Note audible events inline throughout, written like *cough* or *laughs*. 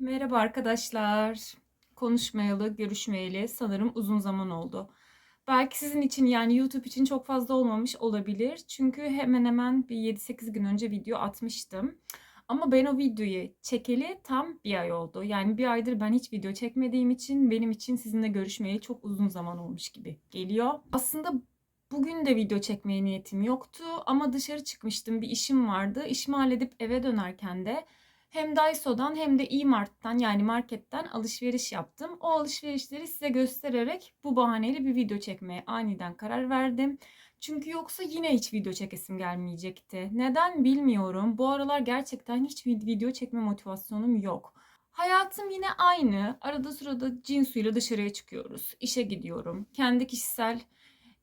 Merhaba arkadaşlar. Konuşmayalı, görüşmeyeli sanırım uzun zaman oldu. Belki sizin için yani YouTube için çok fazla olmamış olabilir. Çünkü hemen hemen bir 7-8 gün önce video atmıştım. Ama ben o videoyu çekeli tam bir ay oldu. Yani bir aydır ben hiç video çekmediğim için benim için sizinle görüşmeye çok uzun zaman olmuş gibi geliyor. Aslında bugün de video çekmeye niyetim yoktu ama dışarı çıkmıştım. Bir işim vardı. İşimi halledip eve dönerken de hem Daiso'dan hem de E-Mart'tan yani marketten alışveriş yaptım. O alışverişleri size göstererek bu bahaneyle bir video çekmeye aniden karar verdim. Çünkü yoksa yine hiç video çekesim gelmeyecekti. Neden bilmiyorum. Bu aralar gerçekten hiç vid- video çekme motivasyonum yok. Hayatım yine aynı. Arada sırada Cinsu'yla dışarıya çıkıyoruz. İşe gidiyorum. Kendi kişisel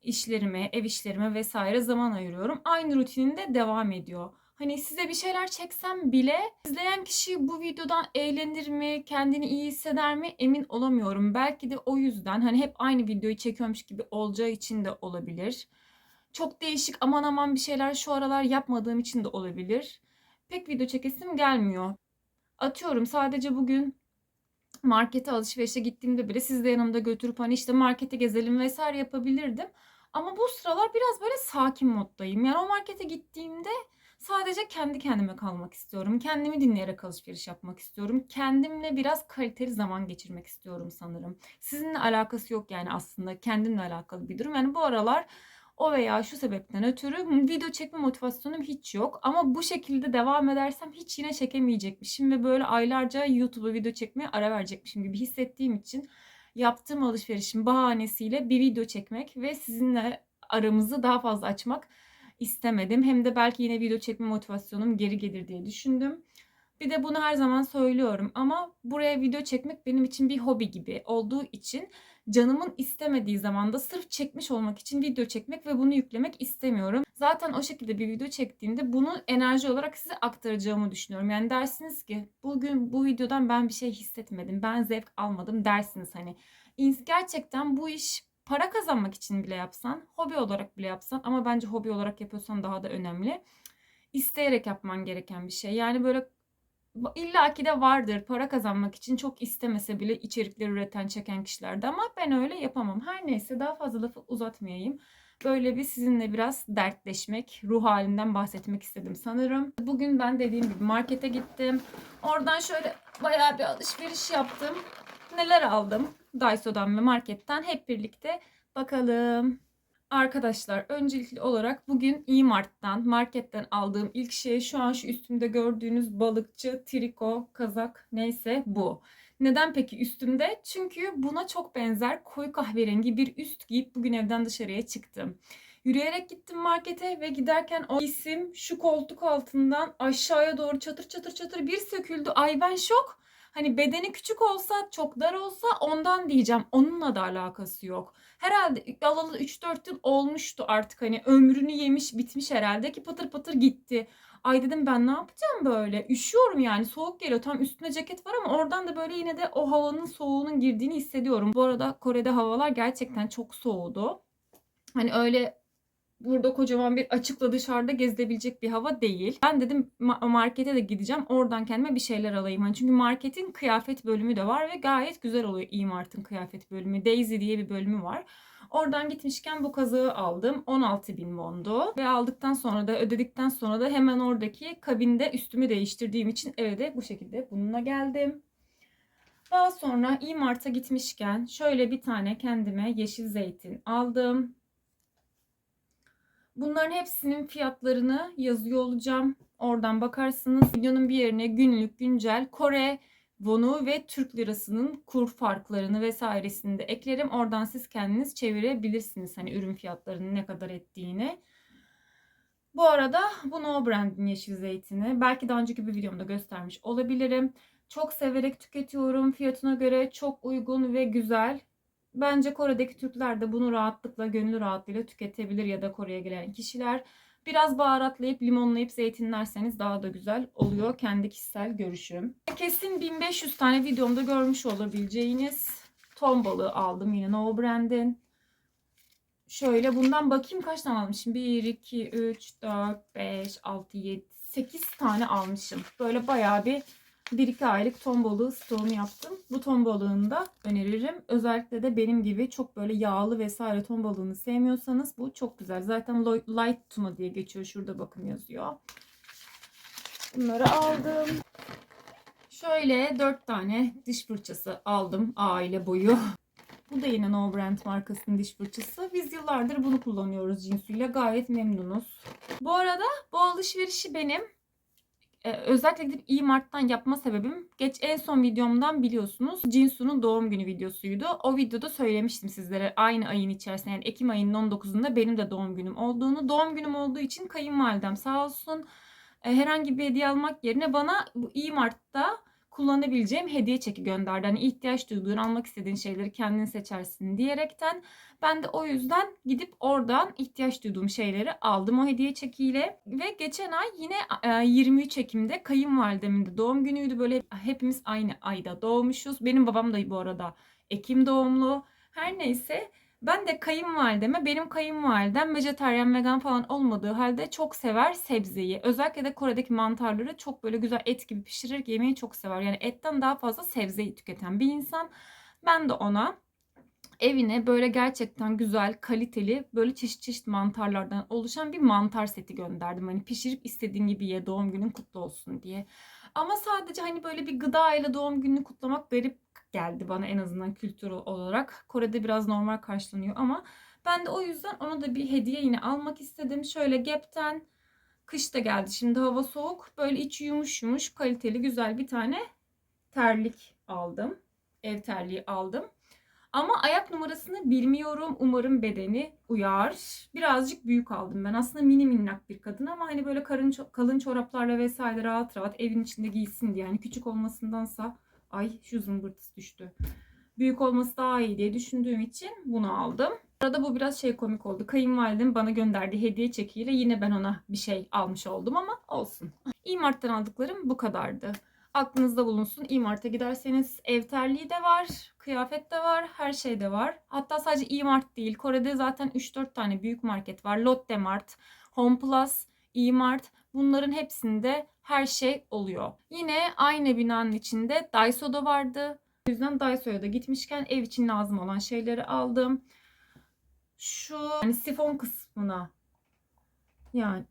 işlerime, ev işlerime vesaire zaman ayırıyorum. Aynı rutininde devam ediyor. Hani size bir şeyler çeksem bile izleyen kişi bu videodan eğlenir mi, kendini iyi hisseder mi emin olamıyorum. Belki de o yüzden hani hep aynı videoyu çekiyormuş gibi olacağı için de olabilir. Çok değişik aman aman bir şeyler şu aralar yapmadığım için de olabilir. Pek video çekesim gelmiyor. Atıyorum sadece bugün markete alışverişe gittiğimde bile siz de yanımda götürüp hani işte markete gezelim vesaire yapabilirdim. Ama bu sıralar biraz böyle sakin moddayım. Yani o markete gittiğimde sadece kendi kendime kalmak istiyorum. Kendimi dinleyerek alışveriş yapmak istiyorum. Kendimle biraz kaliteli zaman geçirmek istiyorum sanırım. Sizinle alakası yok yani aslında kendimle alakalı bir durum. Yani bu aralar o veya şu sebepten ötürü video çekme motivasyonum hiç yok. Ama bu şekilde devam edersem hiç yine çekemeyecekmişim ve böyle aylarca YouTube'a video çekmeye ara verecekmişim gibi hissettiğim için yaptığım alışverişin bahanesiyle bir video çekmek ve sizinle aramızı daha fazla açmak istemedim. Hem de belki yine video çekme motivasyonum geri gelir diye düşündüm. Bir de bunu her zaman söylüyorum ama buraya video çekmek benim için bir hobi gibi olduğu için canımın istemediği zamanda sırf çekmiş olmak için video çekmek ve bunu yüklemek istemiyorum. Zaten o şekilde bir video çektiğimde bunu enerji olarak size aktaracağımı düşünüyorum. Yani dersiniz ki bugün bu videodan ben bir şey hissetmedim, ben zevk almadım dersiniz hani. Gerçekten bu iş para kazanmak için bile yapsan, hobi olarak bile yapsan ama bence hobi olarak yapıyorsan daha da önemli. İsteyerek yapman gereken bir şey. Yani böyle İlla ki de vardır para kazanmak için çok istemese bile içerikler üreten çeken kişilerde ama ben öyle yapamam. Her neyse daha fazla lafı uzatmayayım. Böyle bir sizinle biraz dertleşmek, ruh halinden bahsetmek istedim sanırım. Bugün ben dediğim gibi markete gittim. Oradan şöyle bayağı bir alışveriş yaptım. Neler aldım Daiso'dan ve marketten hep birlikte bakalım. Arkadaşlar öncelikli olarak bugün E-Mart'tan, marketten aldığım ilk şey şu an şu üstümde gördüğünüz balıkçı, triko, kazak neyse bu. Neden peki üstümde? Çünkü buna çok benzer koyu kahverengi bir üst giyip bugün evden dışarıya çıktım. Yürüyerek gittim markete ve giderken o isim şu koltuk altından aşağıya doğru çatır çatır çatır bir söküldü. Ay ben şok. Hani bedeni küçük olsa, çok dar olsa ondan diyeceğim. Onunla da alakası yok. Herhalde alalı 3-4 yıl olmuştu artık hani ömrünü yemiş bitmiş herhalde ki patır patır gitti. Ay dedim ben ne yapacağım böyle? Üşüyorum yani soğuk geliyor. Tam üstüne ceket var ama oradan da böyle yine de o havanın soğuğunun girdiğini hissediyorum. Bu arada Kore'de havalar gerçekten çok soğudu. Hani öyle burada kocaman bir açıkla dışarıda gezilebilecek bir hava değil. Ben dedim ma- markete de gideceğim. Oradan kendime bir şeyler alayım. Hani çünkü marketin kıyafet bölümü de var ve gayet güzel oluyor E-Mart'ın kıyafet bölümü. Daisy diye bir bölümü var. Oradan gitmişken bu kazığı aldım. 16 bin wondu. Ve aldıktan sonra da ödedikten sonra da hemen oradaki kabinde üstümü değiştirdiğim için eve de bu şekilde bununla geldim. Daha sonra E-Mart'a gitmişken şöyle bir tane kendime yeşil zeytin aldım. Bunların hepsinin fiyatlarını yazıyor olacağım. Oradan bakarsınız. Videonun bir yerine günlük, güncel Kore wonu ve Türk lirasının kur farklarını vesairesini de eklerim. Oradan siz kendiniz çevirebilirsiniz. Hani ürün fiyatlarının ne kadar ettiğini. Bu arada bu No Brand'in yeşil zeytini. Belki daha önceki bir videomda göstermiş olabilirim. Çok severek tüketiyorum. Fiyatına göre çok uygun ve güzel. Bence Kore'deki Türkler de bunu rahatlıkla, gönül rahatlığıyla tüketebilir ya da Kore'ye gelen kişiler. Biraz baharatlayıp limonlayıp zeytinlerseniz daha da güzel oluyor. Kendi kişisel görüşüm. Kesin 1500 tane videomda görmüş olabileceğiniz ton balığı aldım yine No Brand'in. Şöyle bundan bakayım kaç tane almışım. 1, 2, 3, 4, 5, 6, 7, 8 tane almışım. Böyle bayağı bir 1-2 aylık ton balığı stoğunu yaptım. Bu ton balığını da öneririm. Özellikle de benim gibi çok böyle yağlı vesaire ton balığını sevmiyorsanız bu çok güzel. Zaten light tuna diye geçiyor. Şurada bakın yazıyor. Bunları aldım. Şöyle 4 tane diş fırçası aldım aile boyu. Bu da yine No Brand markasının diş fırçası. Biz yıllardır bunu kullanıyoruz cinsüyle. Gayet memnunuz. Bu arada bu alışverişi benim e, özellikle gidip E-Mart'tan yapma sebebim geç en son videomdan biliyorsunuz Cinsu'nun doğum günü videosuydu. O videoda söylemiştim sizlere aynı ayın içerisinde yani Ekim ayının 19'unda benim de doğum günüm olduğunu. Doğum günüm olduğu için kayınvalidem sağ olsun e, herhangi bir hediye almak yerine bana bu E-Mart'ta kullanabileceğim hediye çeki gönderdi. Hani ihtiyaç duyduğun, almak istediğin şeyleri kendin seçersin diyerekten. Ben de o yüzden gidip oradan ihtiyaç duyduğum şeyleri aldım o hediye çekiyle. Ve geçen ay yine e, 23 Ekim'de kayınvalidemin de doğum günüydü. Böyle hepimiz aynı ayda doğmuşuz. Benim babam da bu arada Ekim doğumlu. Her neyse ben de kayınvalideme, benim kayınvalidem vejetaryen, vegan falan olmadığı halde çok sever sebzeyi. Özellikle de Kore'deki mantarları çok böyle güzel et gibi pişirir yemeyi çok sever. Yani etten daha fazla sebzeyi tüketen bir insan. Ben de ona evine böyle gerçekten güzel, kaliteli, böyle çeşit çeşit mantarlardan oluşan bir mantar seti gönderdim. Hani pişirip istediğin gibi ye, doğum günün kutlu olsun diye. Ama sadece hani böyle bir gıda ile doğum gününü kutlamak garip geldi bana en azından kültür olarak. Kore'de biraz normal karşılanıyor ama ben de o yüzden ona da bir hediye yine almak istedim. Şöyle Gap'ten kış da geldi. Şimdi hava soğuk. Böyle içi yumuş yumuş kaliteli güzel bir tane terlik aldım. Ev terliği aldım. Ama ayak numarasını bilmiyorum. Umarım bedeni uyar. Birazcık büyük aldım ben. Aslında mini minnak bir kadın ama hani böyle karın, kalın çoraplarla vesaire rahat rahat evin içinde giysin diye. Yani küçük olmasındansa ay şu zımbırtısı düştü. Büyük olması daha iyi diye düşündüğüm için bunu aldım. Arada bu biraz şey komik oldu. Kayınvalidem bana gönderdiği hediye çekiyle yine ben ona bir şey almış oldum ama olsun. E-Mart'tan aldıklarım bu kadardı. Aklınızda bulunsun. E-Mart'a giderseniz ev terliği de var, kıyafet de var, her şey de var. Hatta sadece E-Mart değil. Kore'de zaten 3-4 tane büyük market var. Lotte Mart, Home Plus, E-Mart. Bunların hepsinde her şey oluyor. Yine aynı binanın içinde Daiso da vardı. O yüzden Daiso'ya da gitmişken ev için lazım olan şeyleri aldım. Şu yani sifon kısmına yani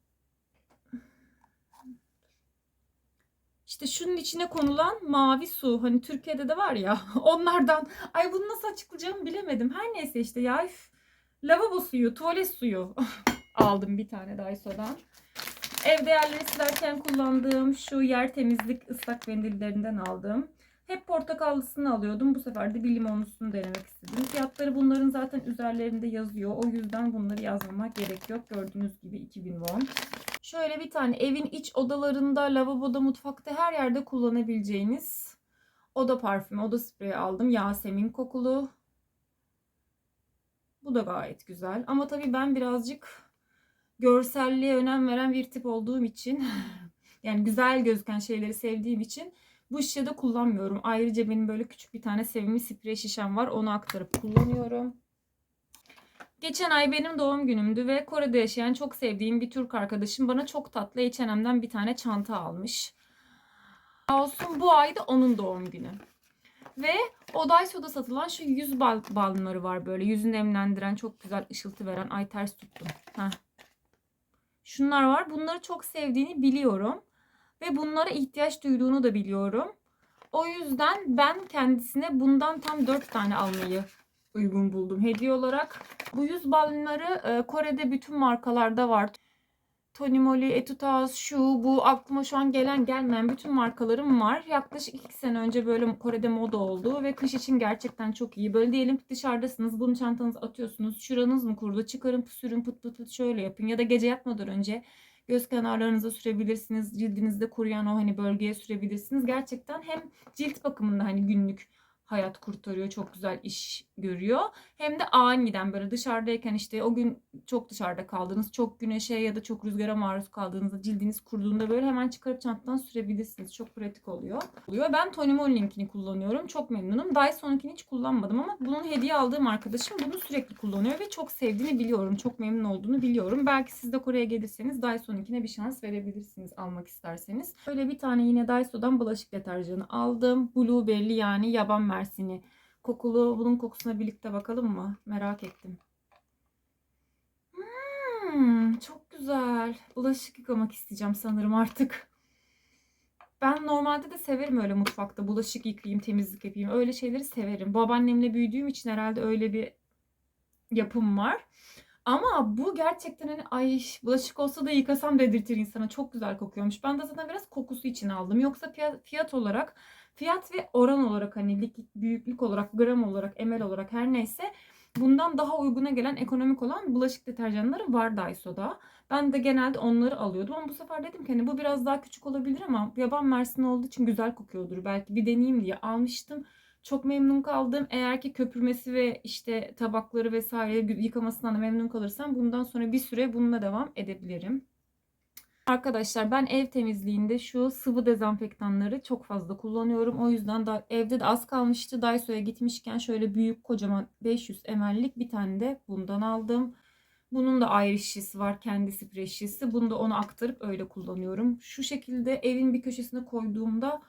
İşte şunun içine konulan mavi su hani Türkiye'de de var ya *laughs* onlardan ay bunu nasıl açıklayacağımı bilemedim. Her neyse işte ya üf, lavabo suyu, tuvalet suyu *laughs* aldım bir tane Daiso'dan. Evde yerleri silerken kullandığım şu yer temizlik ıslak mendillerinden aldım. Hep portakallısını alıyordum. Bu sefer de bir limonlusunu denemek istedim. Fiyatları bunların zaten üzerlerinde yazıyor. O yüzden bunları yazmamak gerek yok. Gördüğünüz gibi 2000 won. Şöyle bir tane evin iç odalarında, lavaboda, mutfakta her yerde kullanabileceğiniz oda parfümü, oda spreyi aldım. Yasemin kokulu. Bu da gayet güzel. Ama tabii ben birazcık görselliğe önem veren bir tip olduğum için *laughs* yani güzel gözüken şeyleri sevdiğim için bu şişede kullanmıyorum. Ayrıca benim böyle küçük bir tane sevimli sprey şişem var. Onu aktarıp kullanıyorum. Geçen ay benim doğum günümdü ve Kore'de yaşayan çok sevdiğim bir Türk arkadaşım bana çok tatlı H&M'den bir tane çanta almış. Olsun bu ay da onun doğum günü. Ve o Daiso'da satılan şu yüz bal balmları var böyle. Yüzünü nemlendiren çok güzel ışıltı veren. Ay ters tuttum. Heh. Şunlar var. Bunları çok sevdiğini biliyorum. Ve bunlara ihtiyaç duyduğunu da biliyorum. O yüzden ben kendisine bundan tam 4 tane almayı uygun buldum hediye olarak. Bu yüz balmları Kore'de bütün markalarda var. Tony Moly, Etude şu bu aklıma şu an gelen gelmeyen bütün markalarım var. Yaklaşık 2 sene önce böyle Kore'de moda oldu ve kış için gerçekten çok iyi. Böyle diyelim ki dışarıdasınız bunu çantanıza atıyorsunuz. Şuranız mı kurudu? Çıkarın sürün pıt pıt pıt şöyle yapın. Ya da gece yatmadan önce göz kenarlarınıza sürebilirsiniz. Cildinizde kuruyan o hani bölgeye sürebilirsiniz. Gerçekten hem cilt bakımında hani günlük hayat kurtarıyor. Çok güzel iş görüyor. Hem de aniden böyle dışarıdayken işte o gün çok dışarıda kaldınız. Çok güneşe ya da çok rüzgara maruz kaldığınızda cildiniz kuruduğunda böyle hemen çıkarıp çantadan sürebilirsiniz. Çok pratik oluyor. oluyor. Ben Tony Molin'inkini kullanıyorum. Çok memnunum. Dyson'unkini hiç kullanmadım ama bunun hediye aldığım arkadaşım bunu sürekli kullanıyor ve çok sevdiğini biliyorum. Çok memnun olduğunu biliyorum. Belki siz de Kore'ye gelirseniz Dyson'unkine bir şans verebilirsiniz almak isterseniz. Böyle bir tane yine Daiso'dan bulaşık deterjanı aldım. Blueberry yani yaban mersini kokulu. Bunun kokusuna birlikte bakalım mı? Merak ettim. Hmm, çok güzel. Bulaşık yıkamak isteyeceğim sanırım artık. Ben normalde de severim öyle mutfakta bulaşık yıkayayım, temizlik yapayım. Öyle şeyleri severim. Babaannemle büyüdüğüm için herhalde öyle bir yapım var. Ama bu gerçekten hani ay bulaşık olsa da yıkasam dedirtir insana. Çok güzel kokuyormuş. Ben de zaten biraz kokusu için aldım. Yoksa fiyat, fiyat olarak, fiyat ve oran olarak hani lik- büyüklük olarak, gram olarak, ml olarak her neyse bundan daha uyguna gelen ekonomik olan bulaşık deterjanları var Daiso'da. Ben de genelde onları alıyordum ama bu sefer dedim ki hani bu biraz daha küçük olabilir ama yaban mersini olduğu için güzel kokuyordur. Belki bir deneyeyim diye almıştım. Çok memnun kaldım. Eğer ki köpürmesi ve işte tabakları vesaire yıkamasından da memnun kalırsam bundan sonra bir süre bununla devam edebilirim. Arkadaşlar ben ev temizliğinde şu sıvı dezenfektanları çok fazla kullanıyorum. O yüzden da evde de az kalmıştı. Daiso'ya gitmişken şöyle büyük kocaman 500 ml'lik bir tane de bundan aldım. Bunun da ayrı şişesi var. Kendi sprey şişesi. Bunu da ona aktarıp öyle kullanıyorum. Şu şekilde evin bir köşesine koyduğumda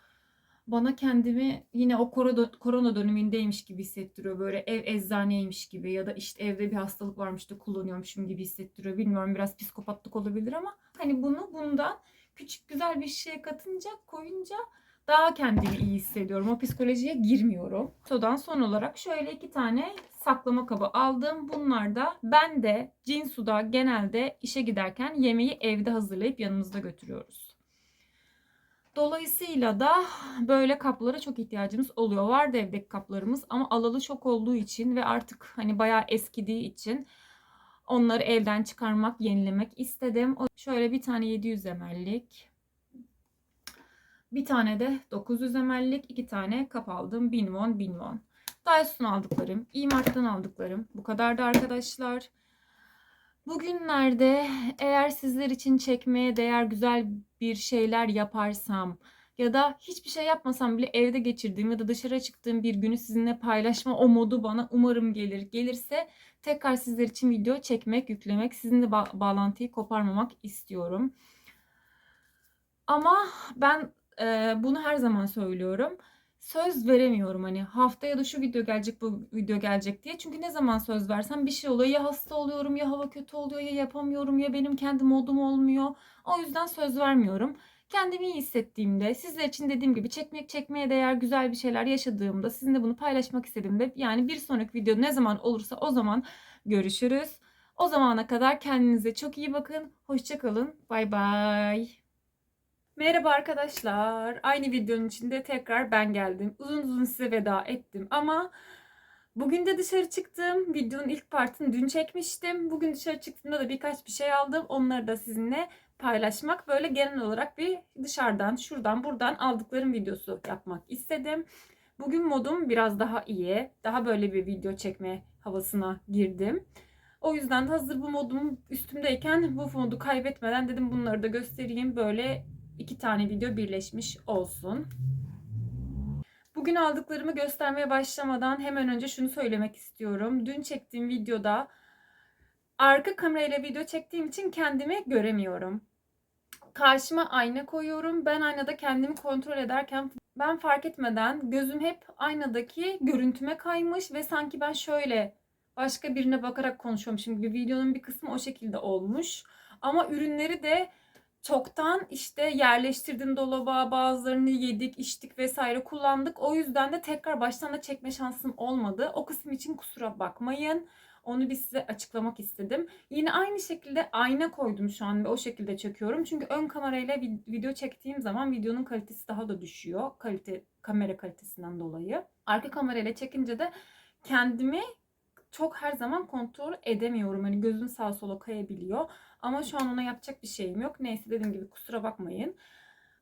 bana kendimi yine o korona, korona dönemindeymiş gibi hissettiriyor. Böyle ev eczaneymiş gibi ya da işte evde bir hastalık varmış da kullanıyormuşum gibi hissettiriyor. Bilmiyorum biraz psikopatlık olabilir ama hani bunu bundan küçük güzel bir şeye katınca koyunca daha kendimi iyi hissediyorum. O psikolojiye girmiyorum. Sodan son olarak şöyle iki tane saklama kabı aldım. Bunlar da ben de Cinsu'da genelde işe giderken yemeği evde hazırlayıp yanımızda götürüyoruz. Dolayısıyla da böyle kaplara çok ihtiyacımız oluyor. Vardı evdeki kaplarımız ama alalı çok olduğu için ve artık hani bayağı eskidiği için onları evden çıkarmak, yenilemek istedim. Şöyle bir tane 700 ml'lik, bir tane de 900 ml'lik, iki tane kap aldım. 1000 won, 1000 won. Dyson aldıklarım, E-Mart'tan aldıklarım. Bu kadardı arkadaşlar. Bugünlerde eğer sizler için çekmeye değer güzel bir şeyler yaparsam ya da hiçbir şey yapmasam bile evde geçirdiğim ya da dışarı çıktığım bir günü sizinle paylaşma o modu bana umarım gelir. Gelirse tekrar sizler için video çekmek, yüklemek, sizinle ba- bağlantıyı koparmamak istiyorum. Ama ben e, bunu her zaman söylüyorum. Söz veremiyorum hani haftaya da şu video gelecek bu video gelecek diye. Çünkü ne zaman söz versem bir şey oluyor. Ya hasta oluyorum ya hava kötü oluyor ya yapamıyorum ya benim kendi modum olmuyor. O yüzden söz vermiyorum. Kendimi iyi hissettiğimde, sizler için dediğim gibi çekmek çekmeye değer güzel bir şeyler yaşadığımda, sizinle bunu paylaşmak istediğimde yani bir sonraki video ne zaman olursa o zaman görüşürüz. O zamana kadar kendinize çok iyi bakın. Hoşça kalın. Bay bay. Merhaba arkadaşlar. Aynı videonun içinde tekrar ben geldim. Uzun uzun size veda ettim ama bugün de dışarı çıktım. Videonun ilk partını dün çekmiştim. Bugün dışarı çıktığımda da birkaç bir şey aldım. Onları da sizinle paylaşmak. Böyle genel olarak bir dışarıdan, şuradan, buradan aldıklarım videosu yapmak istedim. Bugün modum biraz daha iyi. Daha böyle bir video çekme havasına girdim. O yüzden de hazır bu modum üstümdeyken bu modu kaybetmeden dedim bunları da göstereyim. Böyle iki tane video birleşmiş olsun. Bugün aldıklarımı göstermeye başlamadan hemen önce şunu söylemek istiyorum. Dün çektiğim videoda arka kamerayla video çektiğim için kendimi göremiyorum. Karşıma ayna koyuyorum. Ben aynada kendimi kontrol ederken ben fark etmeden gözüm hep aynadaki görüntüme kaymış ve sanki ben şöyle başka birine bakarak konuşuyormuşum gibi videonun bir kısmı o şekilde olmuş. Ama ürünleri de çoktan işte yerleştirdim dolaba bazılarını yedik içtik vesaire kullandık. O yüzden de tekrar baştan da çekme şansım olmadı. O kısım için kusura bakmayın. Onu bir size açıklamak istedim. Yine aynı şekilde ayna koydum şu an ve o şekilde çekiyorum. Çünkü ön kamerayla vid- video çektiğim zaman videonun kalitesi daha da düşüyor. Kalite kamera kalitesinden dolayı. Arka kamerayla çekince de kendimi çok her zaman kontrol edemiyorum. Hani gözüm sağa sola kayabiliyor. Ama şu an ona yapacak bir şeyim yok. Neyse dediğim gibi kusura bakmayın.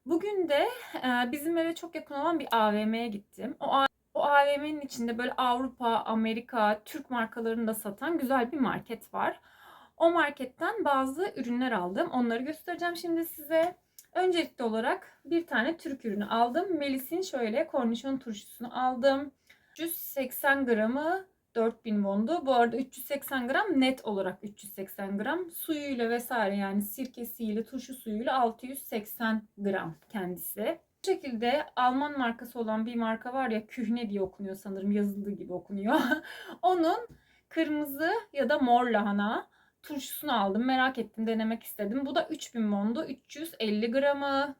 Bugün de e, bizim eve çok yakın olan bir AVM'ye gittim. O, o AVM'nin içinde böyle Avrupa, Amerika, Türk markalarını da satan güzel bir market var. O marketten bazı ürünler aldım. Onları göstereceğim şimdi size. Öncelikli olarak bir tane Türk ürünü aldım. Melis'in şöyle kornişon turşusunu aldım. 380 gramı 4000 wondu. Bu arada 380 gram net olarak 380 gram. Suyuyla vesaire yani sirkesiyle, turşu suyuyla 680 gram kendisi. Bu şekilde Alman markası olan bir marka var ya Kühne diye okunuyor sanırım yazıldığı gibi okunuyor. *laughs* Onun kırmızı ya da mor lahana turşusunu aldım. Merak ettim denemek istedim. Bu da 3000 wondu. 350 gramı.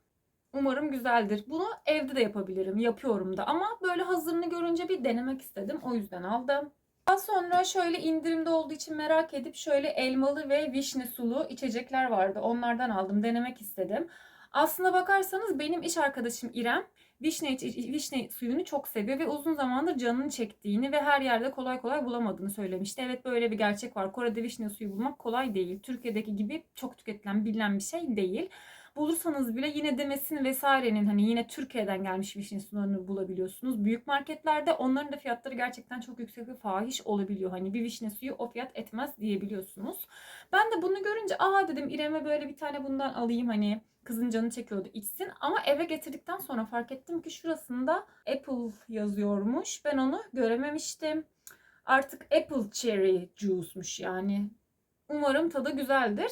Umarım güzeldir. Bunu evde de yapabilirim. Yapıyorum da. Ama böyle hazırını görünce bir denemek istedim. O yüzden aldım. Daha sonra şöyle indirimde olduğu için merak edip şöyle elmalı ve vişne sulu içecekler vardı. Onlardan aldım. Denemek istedim. Aslına bakarsanız benim iş arkadaşım İrem vişne, vişne suyunu çok seviyor ve uzun zamandır canını çektiğini ve her yerde kolay kolay bulamadığını söylemişti. Evet böyle bir gerçek var. Kore'de vişne suyu bulmak kolay değil. Türkiye'deki gibi çok tüketilen, bilinen bir şey değil. Bulursanız bile yine Demes'in vesairenin hani yine Türkiye'den gelmiş vişne suyunu bulabiliyorsunuz. Büyük marketlerde onların da fiyatları gerçekten çok yüksek ve fahiş olabiliyor. Hani bir vişne suyu o fiyat etmez diyebiliyorsunuz. Ben de bunu görünce aa dedim İrem'e böyle bir tane bundan alayım hani kızın canı çekiyordu içsin. Ama eve getirdikten sonra fark ettim ki şurasında apple yazıyormuş. Ben onu görememiştim. Artık apple cherry juice'muş yani. Umarım tadı güzeldir.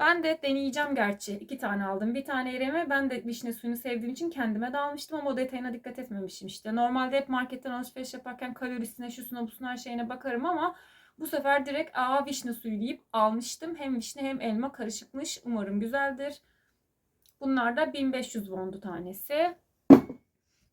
Ben de deneyeceğim gerçi. İki tane aldım. Bir tane İrem'e ben de vişne suyunu sevdiğim için kendime de almıştım ama o detayına dikkat etmemişim işte. Normalde hep marketten alışveriş yaparken kalorisine, şusuna, busuna her şeyine bakarım ama bu sefer direkt aa vişne suyu deyip almıştım. Hem vişne hem elma karışıkmış. Umarım güzeldir. Bunlar da 1500 wondu tanesi.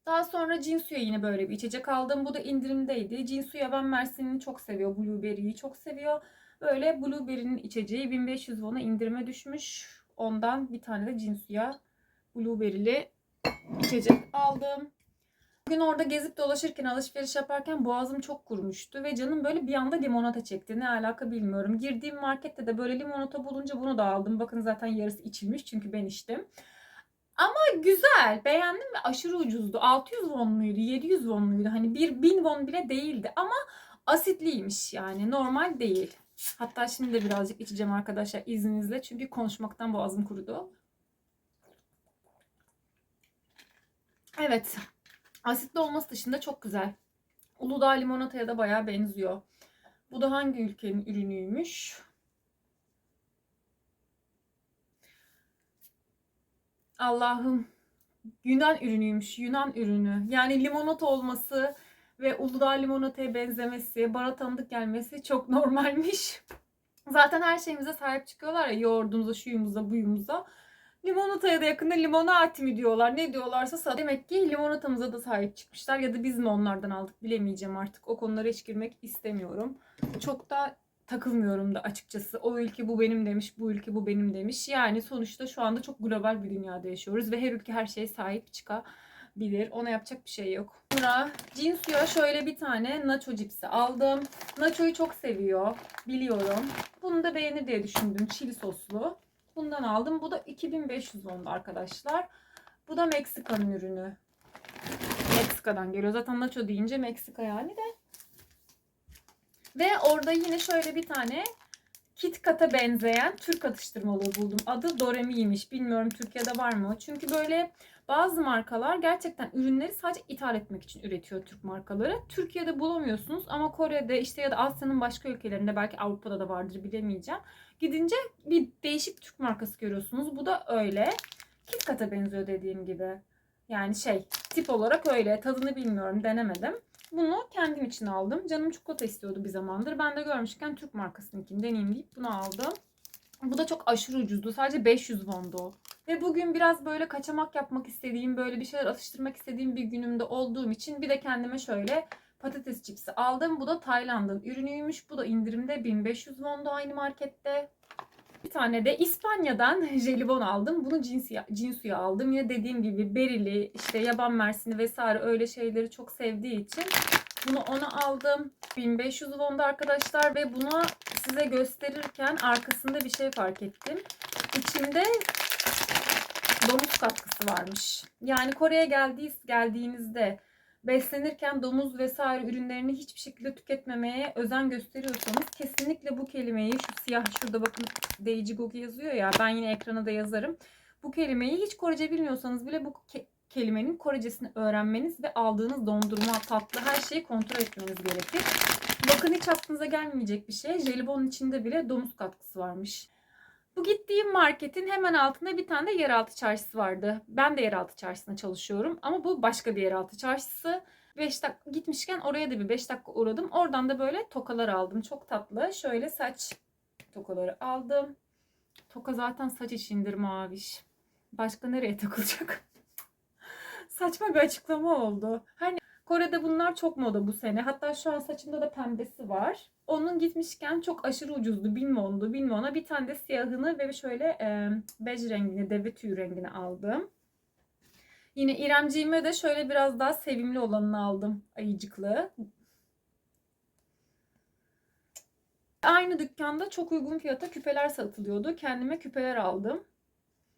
Daha sonra Cinsu'ya yine böyle bir içecek aldım. Bu da indirimdeydi. Cinsu'ya ben Mersin'i çok seviyor. Blueberry'yi çok seviyor. Böyle Blueberry'nin içeceği 1500 won'a indirime düşmüş. Ondan bir tane de Cinsu'ya Blueberry'li içecek aldım. Bugün orada gezip dolaşırken alışveriş yaparken boğazım çok kurumuştu ve canım böyle bir anda limonata çekti. Ne alaka bilmiyorum. Girdiğim markette de böyle limonata bulunca bunu da aldım. Bakın zaten yarısı içilmiş çünkü ben içtim. Ama güzel, beğendim ve aşırı ucuzdu. 600 won muydu, 700 won muydu? Hani bir 1000 won bile değildi ama asitliymiş yani normal değil. Hatta şimdi de birazcık içeceğim arkadaşlar izninizle çünkü konuşmaktan boğazım kurudu. Evet, asitli olması dışında çok güzel. Uludağ limonataya da bayağı benziyor. Bu da hangi ülkenin ürünüymüş? Allah'ım. Yunan ürünüymüş. Yunan ürünü. Yani limonata olması ve Uludağ limonataya benzemesi, bana tanıdık gelmesi çok normalmiş. *laughs* Zaten her şeyimize sahip çıkıyorlar ya yoğurdumuza, şuyumuza, buyumuza. Limonataya da yakında limonati mi diyorlar ne diyorlarsa sa- demek ki limonatamıza da sahip çıkmışlar ya da biz mi onlardan aldık bilemeyeceğim artık o konulara hiç girmek istemiyorum. Çok da takılmıyorum da açıkçası o ülke bu benim demiş bu ülke bu benim demiş yani sonuçta şu anda çok global bir dünyada yaşıyoruz ve her ülke her şeye sahip çıkabilir ona yapacak bir şey yok. Sonra Jinsu'ya şöyle bir tane nacho cipsi aldım. Nacho'yu çok seviyor biliyorum. Bunu da beğenir diye düşündüm çili soslu. Bundan aldım. Bu da 2500 won arkadaşlar. Bu da Meksika'nın ürünü. Meksika'dan geliyor. Zaten nacho deyince Meksika yani de. Ve orada yine şöyle bir tane Kit Kat'a benzeyen Türk atıştırmalığı buldum. Adı Doremi'ymiş. Bilmiyorum Türkiye'de var mı? Çünkü böyle bazı markalar gerçekten ürünleri sadece ithal etmek için üretiyor Türk markaları. Türkiye'de bulamıyorsunuz ama Kore'de işte ya da Asya'nın başka ülkelerinde belki Avrupa'da da vardır bilemeyeceğim. Gidince bir değişik Türk markası görüyorsunuz. Bu da öyle. Kit Kat'a benziyor dediğim gibi. Yani şey tip olarak öyle. Tadını bilmiyorum denemedim. Bunu kendim için aldım. Canım çikolata istiyordu bir zamandır. Ben de görmüşken Türk markasınınkini deneyeyim deyip bunu aldım. Bu da çok aşırı ucuzdu. Sadece 500 wondu. Ve bugün biraz böyle kaçamak yapmak istediğim, böyle bir şeyler atıştırmak istediğim bir günümde olduğum için bir de kendime şöyle patates cipsi aldım. Bu da Tayland'ın ürünüymüş. Bu da indirimde 1500 wondu aynı markette. Bir tane de İspanya'dan *laughs* jelibon aldım. Bunu cinsi, cinsuya aldım. Yine dediğim gibi berili, işte yaban mersini vesaire öyle şeyleri çok sevdiği için bunu ona aldım. 1500 wonda arkadaşlar ve bunu size gösterirken arkasında bir şey fark ettim. İçinde domuz katkısı varmış. Yani Kore'ye geldiğiniz, geldiğinizde beslenirken domuz vesaire ürünlerini hiçbir şekilde tüketmemeye özen gösteriyorsanız kesinlikle bu kelimeyi şu siyah şurada bakın Deici Gogi yazıyor ya ben yine ekrana da yazarım. Bu kelimeyi hiç Korece bilmiyorsanız bile bu ke- kelimenin Korecesini öğrenmeniz ve aldığınız dondurma, tatlı her şeyi kontrol etmeniz gerekir. Bakın hiç aklınıza gelmeyecek bir şey. Jelibonun içinde bile domuz katkısı varmış. Bu gittiğim marketin hemen altında bir tane de yeraltı çarşısı vardı. Ben de yeraltı çarşısında çalışıyorum ama bu başka bir yeraltı çarşısı. 5 dakika gitmişken oraya da bir 5 dakika uğradım. Oradan da böyle tokalar aldım. Çok tatlı. Şöyle saç tokaları aldım. Toka zaten saç içindir maviş. Başka nereye *laughs* takılacak? Saçma bir açıklama oldu. Hani Kore'de bunlar çok moda bu sene. Hatta şu an saçımda da pembesi var. Onun gitmişken çok aşırı ucuzdu. Bin wondu, bin wona. Bir tane de siyahını ve şöyle e, bej rengini, deve tüyü rengini aldım. Yine İremciğime de şöyle biraz daha sevimli olanını aldım. Ayıcıklı. Aynı dükkanda çok uygun fiyata küpeler satılıyordu. Kendime küpeler aldım.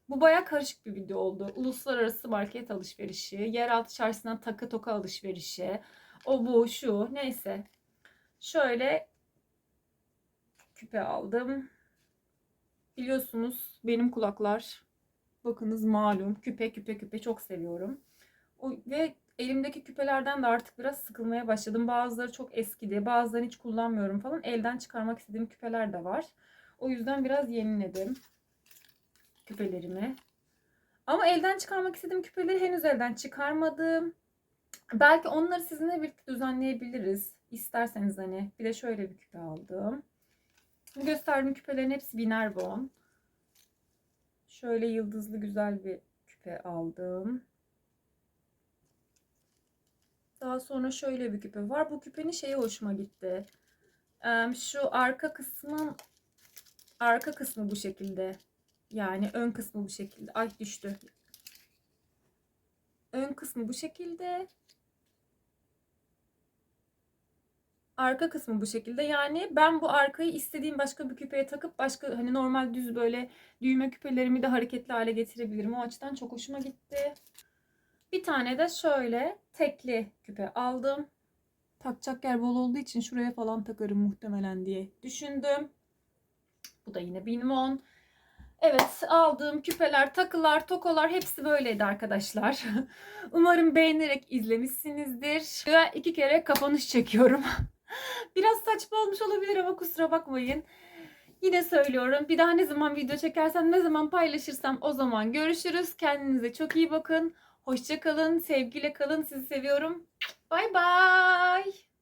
Bu baya karışık bir video oldu. Uluslararası market alışverişi, yeraltı çarşısından takı toka alışverişi, o bu şu neyse. Şöyle küpe aldım. Biliyorsunuz benim kulaklar bakınız malum küpe küpe küpe çok seviyorum. O, ve elimdeki küpelerden de artık biraz sıkılmaya başladım. Bazıları çok eskidi, bazılarını hiç kullanmıyorum falan. Elden çıkarmak istediğim küpeler de var. O yüzden biraz yeniledim küpelerimi. Ama elden çıkarmak istediğim küpeleri henüz elden çıkarmadım. Belki onları sizinle birlikte düzenleyebiliriz. İsterseniz hani. Bir de şöyle bir küpe aldım. Gösterdiğim küpelerin hepsi biner won. Şöyle yıldızlı güzel bir küpe aldım. Daha sonra şöyle bir küpe var. Bu küpenin şeyi hoşuma gitti. Şu arka kısmın arka kısmı bu şekilde. Yani ön kısmı bu şekilde. Ay düştü. Ön kısmı bu şekilde. Arka kısmı bu şekilde. Yani ben bu arkayı istediğim başka bir küpeye takıp başka hani normal düz böyle düğme küpelerimi de hareketli hale getirebilirim. O açıdan çok hoşuma gitti. Bir tane de şöyle tekli küpe aldım. Takacak yer bol olduğu için şuraya falan takarım muhtemelen diye düşündüm. Bu da yine Binmon. Evet aldığım küpeler, takılar, tokalar hepsi böyleydi arkadaşlar. *laughs* Umarım beğenerek izlemişsinizdir. Ve iki kere kapanış çekiyorum. *laughs* *laughs* Biraz saçma olmuş olabilir ama kusura bakmayın. Yine söylüyorum. Bir daha ne zaman video çekersem, ne zaman paylaşırsam o zaman görüşürüz. Kendinize çok iyi bakın. Hoşça kalın, sevgiyle kalın. Sizi seviyorum. Bay bay.